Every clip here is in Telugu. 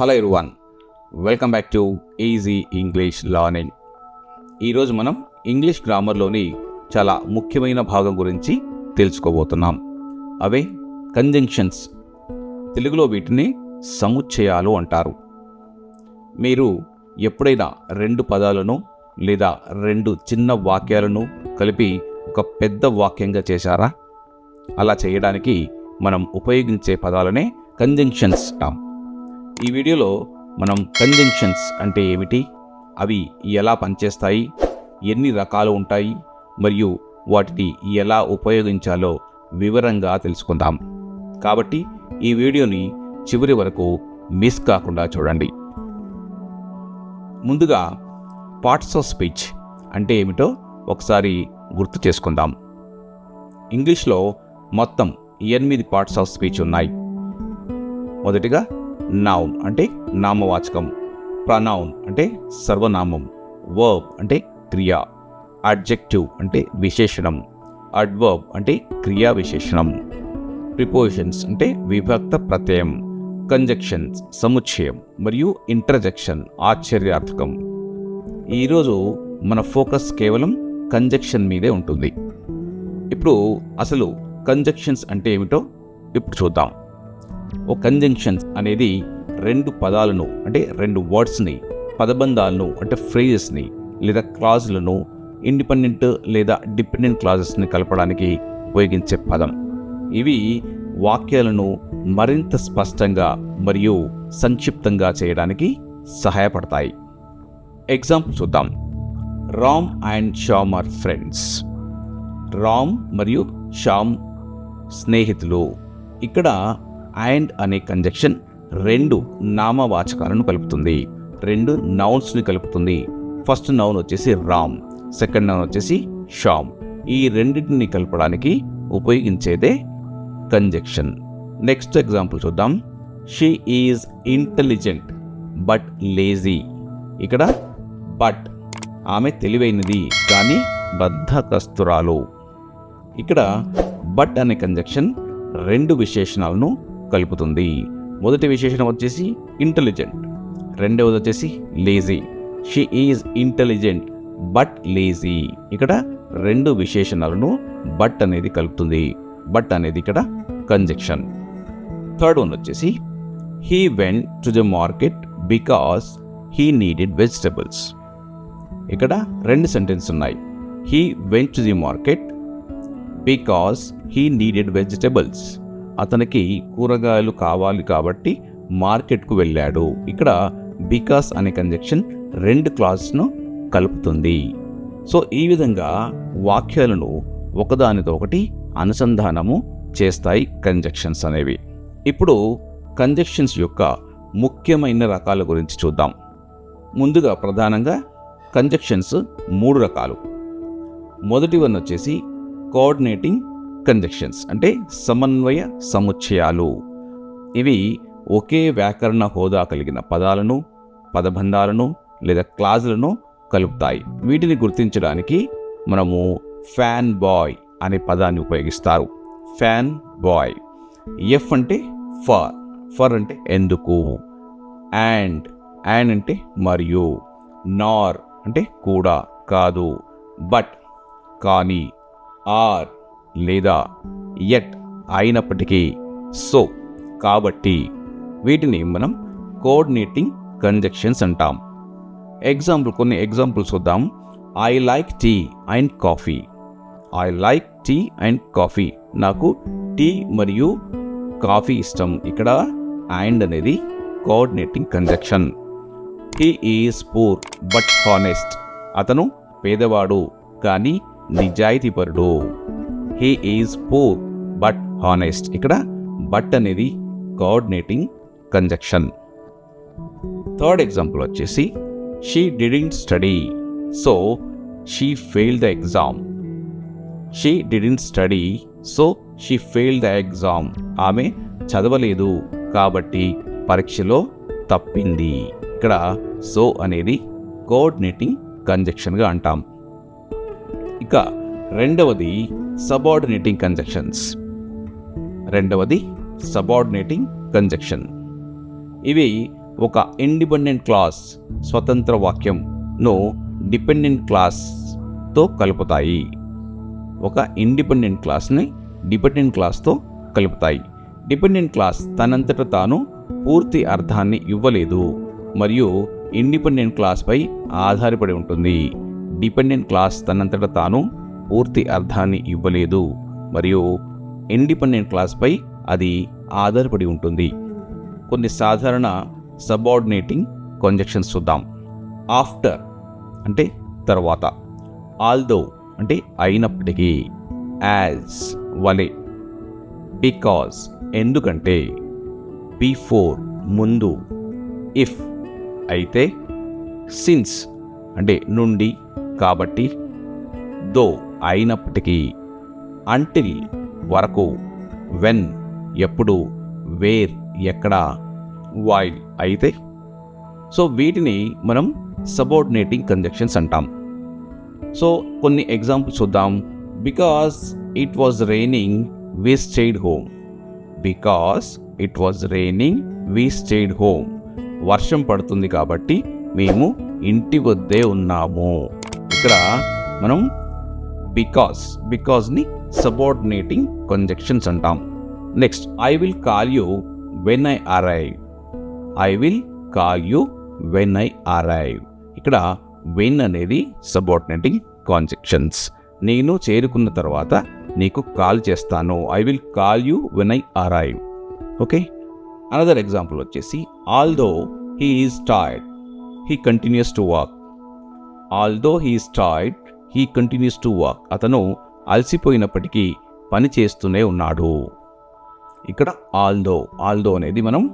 Hello everyone welcome back to easy English learning ఈరోజు మనం ఇంగ్లీష్ గ్రామర్లోని చాలా ముఖ్యమైన భాగం గురించి తెలుసుకోబోతున్నాం. అవే కంజంక్షన్స్ తెలుగులో వీటిని సముచ్చయాలు అంటారు. మీరు ఎప్పుడైనా రెండు పదాలను లేదా రెండు చిన్న వాక్యాలను కలిపి ఒక పెద్ద వాక్యంగా చేశారా? అలా చేయడానికి మనం ఉపయోగించే పదాలనే కంజంక్షన్స్ అంటాం. ఈ వీడియోలో మనం కంజంక్షన్స్ అంటే ఏమిటి? అవి ఎలా పనిచేస్తాయి? ఎన్ని రకాలు ఉంటాయి? మరియు వాటిని ఎలా ఉపయోగించాలో వివరంగా తెలుసుకుందాం. కాబట్టి ఈ వీడియోని చివరి వరకు మిస్ కాకుండా చూడండి. ముందుగా పార్ట్స్ ఆఫ్ స్పీచ్ అంటే ఏమిటో ఒకసారి గుర్తు చేసుకుందాం. ఇంగ్లీష్లో మొత్తం ఎనిమిది పార్ట్స్ ఆఫ్ స్పీచ్ ఉన్నాయి. మొదటిగా నౌన్ అంటే నామవాచకం. ప్రనౌన్ అంటే సర్వనామం. వర్బ్ అంటే క్రియ. అడ్జెక్టివ్ అంటే విశేషణం. అడ్వర్బ్ అంటే క్రియా విశేషణం. ప్రిపోజిషన్స్ అంటే విభక్త ప్రత్యయం. కంజక్షన్స్ సముచ్చయం మరియు ఇంటర్జెక్షన్ ఆశ్చర్యార్థకం. ఈరోజు మన ఫోకస్ కేవలం కంజక్షన్ మీదే ఉంటుంది. ఇప్పుడు అసలు కంజక్షన్స్ అంటే ఏమిటో ఇప్పుడు చూద్దాం. ఓ కంజంక్షన్స్ అనేది రెండు పదాలను అంటే రెండు వర్డ్స్ని పదబంధాలను అంటే ఫ్రేజెస్ని లేదా క్లాజులను ఇండిపెండెంట్ లేదా డిపెండెంట్ క్లాజెస్ని కలపడానికి ఉపయోగించే పదం. ఇవి వాక్యాలను మరింత స్పష్టంగా మరియు సంక్షిప్తంగా చేయడానికి సహాయపడతాయి. ఎగ్జాంపుల్ చూద్దాం. Ram and Sham are friends Ram మరియు షామ్ స్నేహితులు. ఇక్కడ అండ్ అనే కంజక్షన్ రెండు నామవాచకాలను కలుపుతుంది. రెండు నౌన్స్ని కలుపుతుంది. ఫస్ట్ నౌన్ వచ్చేసి రామ్ సెకండ్ నౌన్ వచ్చేసి షామ్. ఈ రెండింటిని కలపడానికి ఉపయోగించేదే కంజక్షన్. నెక్స్ట్ ఎగ్జాంపుల్ చూద్దాం. She is intelligent but lazy. ఇక్కడ బట్ ఆమె తెలివైనది కానీ బద్ధకస్తురాలు. ఇక్కడ బట్ అనే కంజక్షన్ రెండు విశేషణాలను కలుపుతుంది. మొదటి విశేషణం వచ్చేసి ఇంటెలిజెంట్ రెండవది వచ్చేసి lazy she is intelligent but lazy ఇక్కడ రెండు విశేషణాలను బట్ అనేది కలుపుతుంది. బట్ అనేది ఇక్కడ కంజెక్షన్ థర్డ్ వన్ వచ్చేసి he went to the market because he needed vegetables ఇక్కడ రెండు సెంటెన్స్ ఉన్నాయి. He went to the market because he needed vegetables అతనికి కూరగాయలు కావాలి కాబట్టి మార్కెట్కు వెళ్ళాడు. ఇక్కడ బికాస్ అనే కంజక్షన్ రెండు క్లాస్ను కలుపుతుంది. సో ఈ విధంగా వాక్యాలను ఒకదానితో ఒకటి అనుసంధానము చేస్తాయి కంజక్షన్స్ అనేవి. ఇప్పుడు కంజక్షన్స్ యొక్క ముఖ్యమైన రకాల గురించి చూద్దాం. ముందుగా ప్రధానంగా కంజక్షన్స్ మూడు రకాలు. మొదటి వన్ వచ్చేసి కోఆర్డినేటింగ్ కంజక్షన్స్ అంటే సమన్వయ సముచ్చయాలు. ఇవి ఒకే వ్యాకరణ హోదా కలిగిన పదాలను పదబంధాలను లేదా క్లాజులను కలుపుతాయి. వీటిని గుర్తించడానికి మనము ఫ్యాన్ బాయ్ అనే పదాన్ని ఉపయోగిస్తారు. ఫ్యాన్ బాయ్ ఎఫ్ అంటే ఫర్ ఫర్ అంటే ఎందుకు? అండ్ అండ్ అంటే మరియు. నార్ అంటే కూడా కాదు. బట్ కానీ. ఆర్ లేదా ఎట్ అయినప్పటికీ సో కాబట్టి వీటిని మనం కోఆర్డినేటింగ్ కంజక్షన్స్ అంటాం. ఎగ్జాంపుల్ కొన్ని ఎగ్జాంపుల్స్ చూద్దాం. I like tea and coffee I like tea and coffee నాకు టీ మరియు కాఫీ ఇష్టం. ఇక్కడ అండ్ అనేది coordinating conjunction he is poor but honest అతను పేదవాడు కానీ నిజాయితీపరుడు. He is poor but honest. ఇక్కడ బట్ అనేది కోఆర్డినేటింగ్ కంజక్షన్. థర్డ్ ఎగ్జాంపుల్ వచ్చేసి she didn't study. So she fail the exam. She didn't study so she fail the exam. ఆమె చదవలేదు కాబట్టి పరీక్షలో తప్పింది. ఇక్కడ సో అనేది కోఆర్డినేటింగ్ కంజక్షన్గా అంటాం. ఇక రెండవది సబార్డినేటింగ్ కంజక్షన్స్ రెండవది సబార్డినేటింగ్ కంజక్షన్ ఇవి ఒక ఇండిపెండెంట్ క్లాస్ స్వతంత్ర వాక్యంను డిపెండెంట్ క్లాస్తో కలుపుతాయి. ఒక ఇండిపెండెంట్ క్లాస్ని డిపెండెంట్ క్లాస్తో కలుపుతాయి. డిపెండెంట్ క్లాస్ తనంతట తాను పూర్తి అర్థాన్ని ఇవ్వలేదు మరియు ఇండిపెండెంట్ క్లాస్పై ఆధారపడి ఉంటుంది. డిపెండెంట్ క్లాస్ తనంతట తాను పూర్తి అర్థాన్ని ఇవ్వలేదు. మరియు ఇండిపెండెంట్ క్లాస్పై అది ఆధారపడి ఉంటుంది. కొన్ని సాధారణ సబార్డినేటింగ్ కంజక్షన్స్ చూద్దాం. ఆఫ్టర్ అంటే తర్వాత. ఆల్దో అంటే అయినప్పటికీ. యాజ్ వలే. బికాజ్ ఎందుకంటే. బిఫోర్ ముందు. ఇఫ్ అయితే. సిన్స్ అంటే నుండి కాబట్టి. దో అయినప్పటికీ అంటిల్ వరకు వెన్ ఎప్పుడు వేర్ ఎక్కడ వైల్ అయితే సో వీటిని మనం సబోర్డినేటింగ్ కంజక్షన్స్ అంటాం. సో కొన్ని ఎగ్జాంపుల్స్ చూద్దాం. Because it was raining we stayed home because it was raining we stayed home వర్షం పడుతుంది కాబట్టి మేము ఇంటి వద్దే ఉన్నాము. ఇక్కడ మనం బికాస్ బికాస్ని సబార్డినేటింగ్ కంజెక్షన్స్ అంటాం. Next I will call you when I arrive I will call you when I arrive ఇక్కడ వెన్ అనేది సబార్డినేటింగ్ కాంజెక్షన్స్ నేను చేరుకున్న తర్వాత నీకు కాల్ చేస్తాను. I will call you when I arrive okay another example వచ్చేసి although he is టాయిడ్ he continues to walk although he is టాయిడ్ he continues to walk అతను అలసిపోయినప్పటికీ పని చేస్తూనే ఉన్నాడు. ఇక్కడ ఆల్దో ఆల్దో అనేది మనం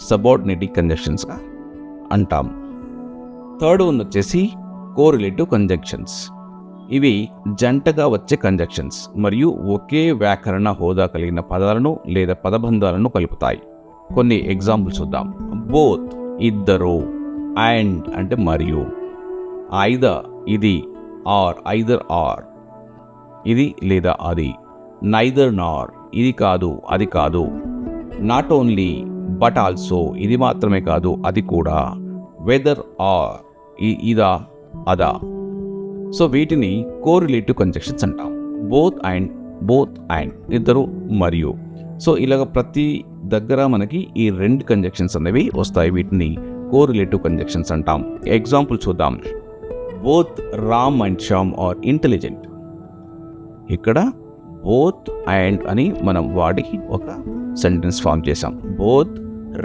సబార్డినేటివ్ కంజక్షన్స్గా అంటాం. థర్డ్ వన్ వచ్చేసి కోరిలేటివ్ కంజంక్షన్స్ ఇవి జంటగా వచ్చే కంజక్షన్స్ మరియు ఒకే వ్యాకరణ హోదా కలిగిన పదాలను లేదా పదబంధాలను కలుపుతాయి. కొన్ని ఎగ్జాంపుల్స్ చూద్దాం. బోత్ ఇద్దరు అండ్ అంటే మరియు. ఐదర్ ఇది ఆర్ ఐదర్ ఆర్. ఇది లేదా అది. నైదర్ నార్ ఇది కాదు అది కాదు. నాట్ ఓన్లీ బట్ ఆల్సో ఇది మాత్రమే కాదు అది కూడా. వెదర్ ఆర్ ఇదా అదా. సో వీటిని కోరిలేటివ్ కంజక్షన్స్ అంటాం. బోత్ అండ్ బోత్ అండ్ ఇద్దరు మరియు. సో ఇలాగ ప్రతి దగ్గర మనకి ఈ రెండు కంజక్షన్స్ అనేవి వస్తాయి. వీటిని కోరిలేటివ్ కంజక్షన్స్ అంటాం. ఎగ్జాంపుల్ చూద్దాం. Both Ram and Shyam are intelligent. ఇక్కడ బోత్ అండ్ అని మనం వాడి ఒక సెంటెన్స్ ఫామ్ చేసాం both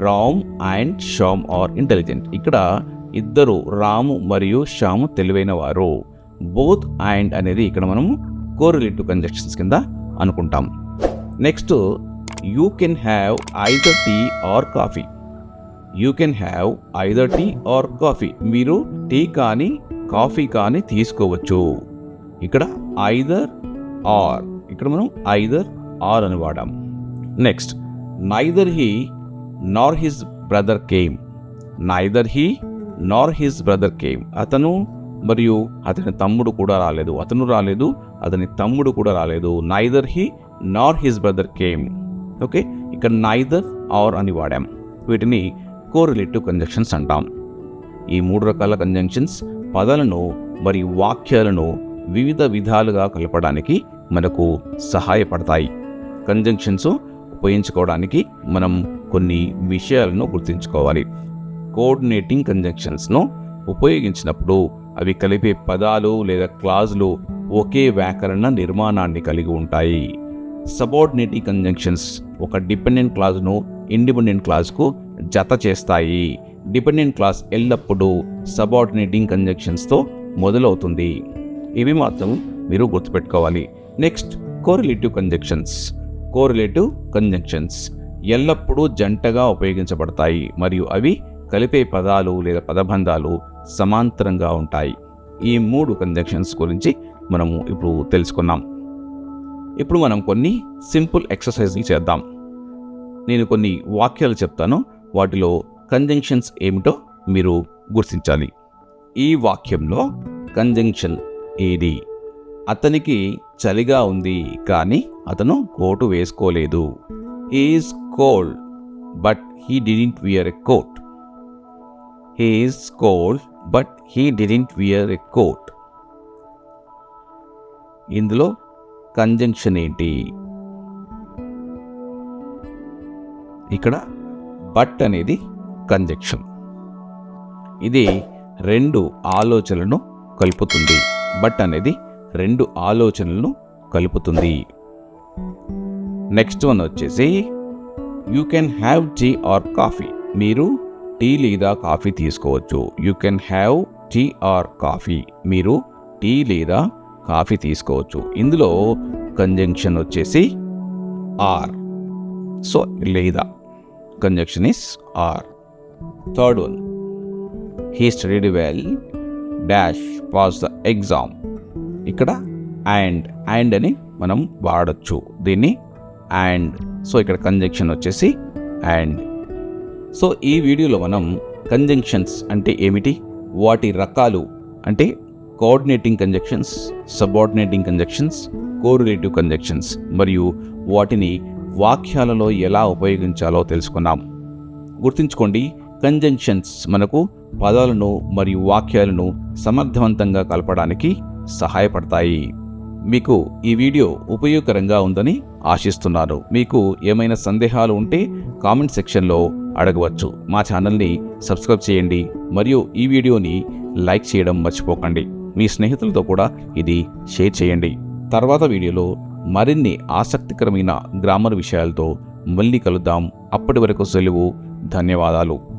Ram and Shyam are intelligent. ఇక్కడ ఇద్దరు రాము మరియు శ్యాము తెలివైన వారు. బోత్ అండ్ అనేది ఇక్కడ మనము కోరిలేటివ్ కంజక్షన్స్ కింద అనుకుంటాం. Next you can have either tea or coffee you can have either tea or coffee మీరు టీ కానీ కాఫీ కానీ తీసుకోవచ్చు. ఇక్కడ ఐదర్ ఆర్. ఇక్కడ మనం ఐదర్ ఆర్ అని వాడాం. Next neither he nor his brother came neither he nor his brother came అతను మరియు అతని తమ్ముడు కూడా రాలేదు. అతను రాలేదు అతని తమ్ముడు కూడా రాలేదు. Neither he nor his brother came okay ఇక్కడ నైదర్ ఆర్ అని వాడాం. వీటిని కోరిలేటివ్ కంజంక్షన్స్ అంటాం. ఈ మూడు రకాల కంజంక్షన్స్ పదాలను మరియు వాక్యాలను వివిధ విధాలుగా కలపడానికి మనకు సహాయపడతాయి. కంజంక్షన్స్ ఉపయోగించుకోవడానికి మనం కొన్ని విషయాలను గుర్తుంచుకోవాలి. కోఆర్డినేటింగ్ కంజంక్షన్స్ను ఉపయోగించినప్పుడు అవి కలిపే పదాలు లేదా క్లాజులు ఒకే వ్యాకరణ నిర్మాణాన్ని కలిగి ఉంటాయి. సబార్డినేటింగ్ కంజంక్షన్స్ ఒక డిపెండెంట్ క్లాజ్ను ఇండిపెండెంట్ క్లాజ్కు జత చేస్తాయి. డిపెండెంట్ క్లాస్ ఎల్లప్పుడూ సబార్డినేటింగ్ కంజంక్షన్స్తో మొదలవుతుంది. ఇవి మాత్రం మీరు గుర్తుపెట్టుకోవాలి. Next correlative conjunctions correlative conjunctions ఎల్లప్పుడూ జంటగా ఉపయోగించబడతాయి మరియు అవి కలిపే పదాలు లేదా పదబంధాలు సమాంతరంగా ఉంటాయి. ఈ మూడు కంజంక్షన్స్ గురించి మనము ఇప్పుడు తెలుసుకున్నాం. ఇప్పుడు మనం కొన్ని సింపుల్ ఎక్సర్సైజ్లు చేద్దాం. నేను కొన్ని వాక్యాలు చెప్తాను. వాటిలో కంజంక్షన్స్ ఏమిటో మీరు గుర్తించాలి. ఈ వాక్యంలో కంజంక్షన్ ఏది? అతనికి చలిగా ఉంది కానీ అతను కోటు వేసుకోలేదు. Is cold but he didn't wear a coat he is cold but he didn't wear a coat ఇందులో కంజంక్షన్ ఏంటి? ఇక్కడ బట్ అనేది కంజంక్షన్ ఇది రెండు ఆలోచనలను కలుపుతుంది. బట్ అనేది రెండు ఆలోచనలను కలుపుతుంది. నెక్స్ట్ వన్ వచ్చేసి you can have tea or coffee. మీరు టీ లేదా కాఫీ తీసుకోవచ్చు. You can have tea or coffee. మీరు టీ లేదా కాఫీ తీసుకోవచ్చు. ఇందులో కంజంక్షన్ వచ్చేసి ఆర్. సో లేదా. Conjunction is or. Third one he studied well dash pass the exam ఇక్కడ అండ్ అండ్ అని మనం వాడచ్చు. దీన్ని అండ్ సో ఇక్కడ కంజంక్షన్ వచ్చేసి అండ్ సో ఈ వీడియోలో మనం కంజంక్షన్స్ అంటే ఏమిటి? వాటి రకాలు అంటే coordinating conjunctions subordinating conjunctions correlative conjunctions మరియు వాటిని వాక్యాలలో ఎలా ఉపయోగించాలో తెలుసుకున్నాం. గుర్తుంచుకోండి కంజంక్షన్స్ మనకు పదాలను మరియు వాక్యాలను సమర్థవంతంగా కలపడానికి సహాయపడతాయి. మీకు ఈ వీడియో ఉపయోగకరంగా ఉందని ఆశిస్తున్నాను. మీకు ఏమైనా సందేహాలు ఉంటే కామెంట్ సెక్షన్లో అడగవచ్చు. మా ఛానల్ని సబ్స్క్రైబ్ చేయండి మరియు ఈ వీడియోని లైక్ చేయడం మర్చిపోకండి. మీ స్నేహితులతో కూడా ఇది షేర్ చేయండి. తర్వాత వీడియోలో మరిన్ని ఆసక్తికరమైన గ్రామర్ విషయాలతో మళ్ళీ కలుద్దాం. అప్పటి వరకు సెలవు ధన్యవాదాలు.